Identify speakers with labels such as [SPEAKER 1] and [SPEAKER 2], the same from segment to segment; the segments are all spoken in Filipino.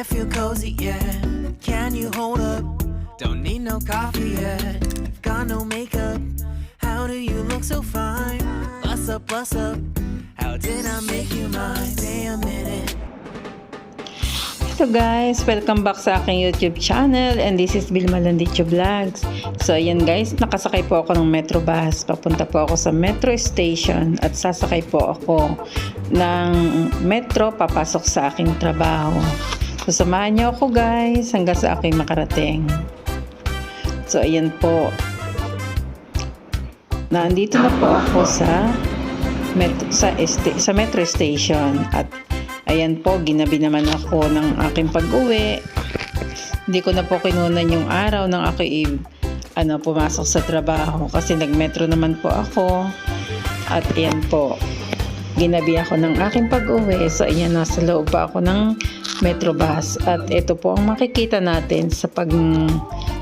[SPEAKER 1] I feel cozy, yeah. Can you hold up? Don't need no coffee yet. Got no makeup. How do you look so fine? Bust up, bust up. How did I make you mine? Stay a minute.
[SPEAKER 2] So guys, welcome back sa aking YouTube channel and this is Vilma Landicho Vlogs. So ayan guys, nakasakay po ako ng Metro Bus. Papunta po ako sa Metro Station at sasakay po ako ng Metro papasok sa aking trabaho. So samahan niyo ako guys hanggang sa aking makarating. So ayan po. Nandito na po ako sa Metro, sa, este, sa Metro Station at Ayan po, ginabi naman ako ng aking pag-uwi. Hindi ko na po kinunan yung araw ng i- ano, pumasok sa trabaho kasi nagmetro naman po ako. At ayan po, ginabi ako ng aking pag-uwi. So ayan, nasa loob pa ako ng metro bus. At ito po ang makikita natin sa pag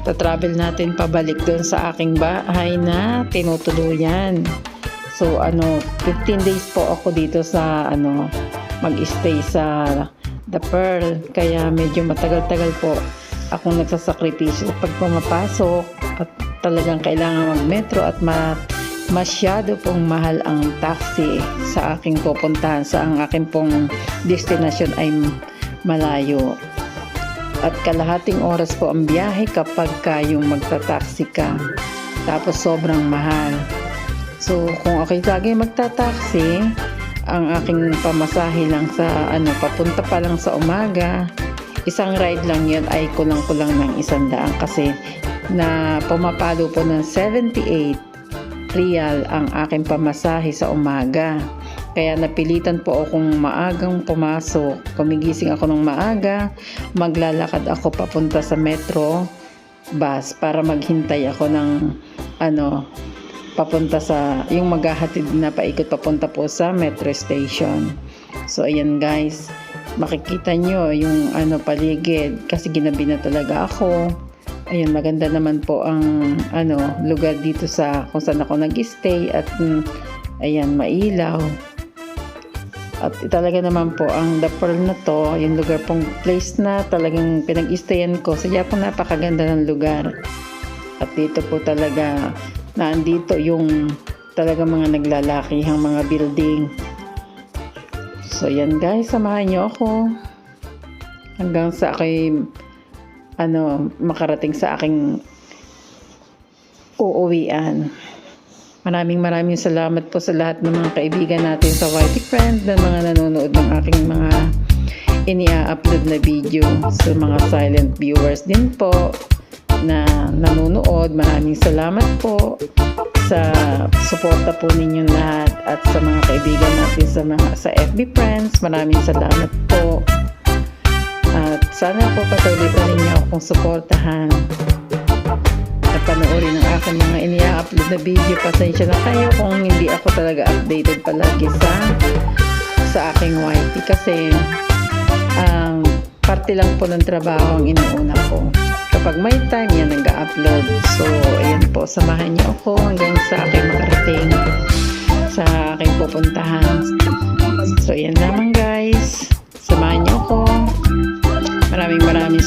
[SPEAKER 2] travel natin pabalik doon sa aking bahay na tinutuluyan. So ano, 15 days po ako dito sa ano, mag-stay sa The Pearl. Kaya medyo matagal-tagal po akong nagsasakripisyo pag pumapasok at talagang kailangan mag-metro at ma masyado pong mahal ang taxi sa aking pupuntahan sa ang aking pong destination ay malayo. At kalahating oras po ang biyahe kapag ka yung magta-taxi ka. Tapos sobrang mahal. So, kung ako lagi magta-taxi, ang aking pamasahe lang sa ano papunta pa lang sa umaga isang ride lang yun ay kulang-kulang ng isang daan kasi na pumapalo po ng 78 real ang aking pamasahe sa umaga kaya napilitan po akong maagang pumasok kumigising ako ng maaga maglalakad ako papunta sa metro bus para maghintay ako ng ano papunta sa yung maghahatid na paikot papunta po sa metro station. So ayan guys, makikita nyo yung ano paligid kasi ginabi na talaga ako. Ayun, maganda naman po ang ano lugar dito sa kung saan ako nag-stay at mm, ayan, mailaw. At talaga naman po ang The Pearl na to, yung lugar pong place na talagang pinag-stayan ko. Sadya po napakaganda ng lugar. At dito po talaga na yung talaga mga naglalakihang mga building. So yan guys, samahan niyo ako hanggang sa aking ano, makarating sa aking uuwian. Maraming maraming salamat po sa lahat ng mga kaibigan natin sa Whitey Friend na mga nanonood ng aking mga inia-upload na video. Sa mga silent viewers din po na nanonood. Maraming salamat po sa suporta po ninyong lahat at sa mga kaibigan natin sa mga sa FB friends. Maraming salamat po. Sana po patuloy pa ninyo akong suportahan at panoorin ang aking mga inia-upload na video. Pasensya na kayo kung hindi ako talaga updated palagi sa sa aking YT kasi um, parte lang po ng trabaho ang inuuna ko kapag may time yan nag-upload. So, ayan po, samahan niyo ako hanggang sa aking makarating sa aking pupuntahan. So, ayan naman guys.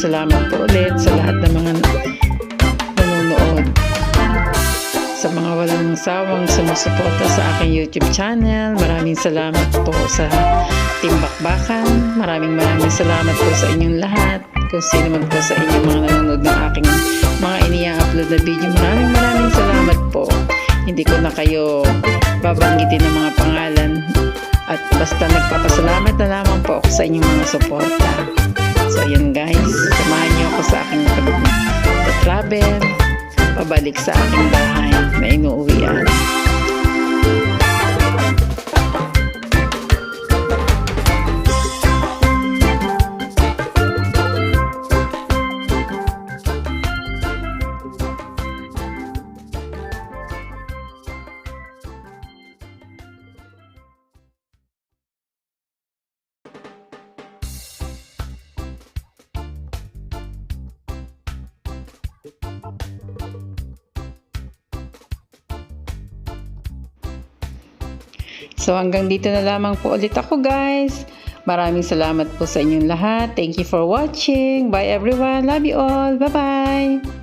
[SPEAKER 2] Salamat po ulit sa lahat ng mga nanonood. Sa mga walang sawang sumusuporta sa aking YouTube channel. Maraming salamat po sa Team Bakbakan. Maraming maraming salamat po sa inyong lahat kung sino man po sa inyo mga nanonood ng aking mga iniya-upload na video. Maraming maraming salamat po. Hindi ko na kayo babanggitin ng mga pangalan at basta nagpapasalamat na lamang po ako sa inyong mga suporta. So ayan guys, samahan niyo ako sa aking pag-travel pabalik sa aking bahay na inuuwian. So hanggang dito na lamang po ulit ako guys. Maraming salamat po sa inyong lahat. Thank you for watching. Bye everyone. Love you all. Bye-bye.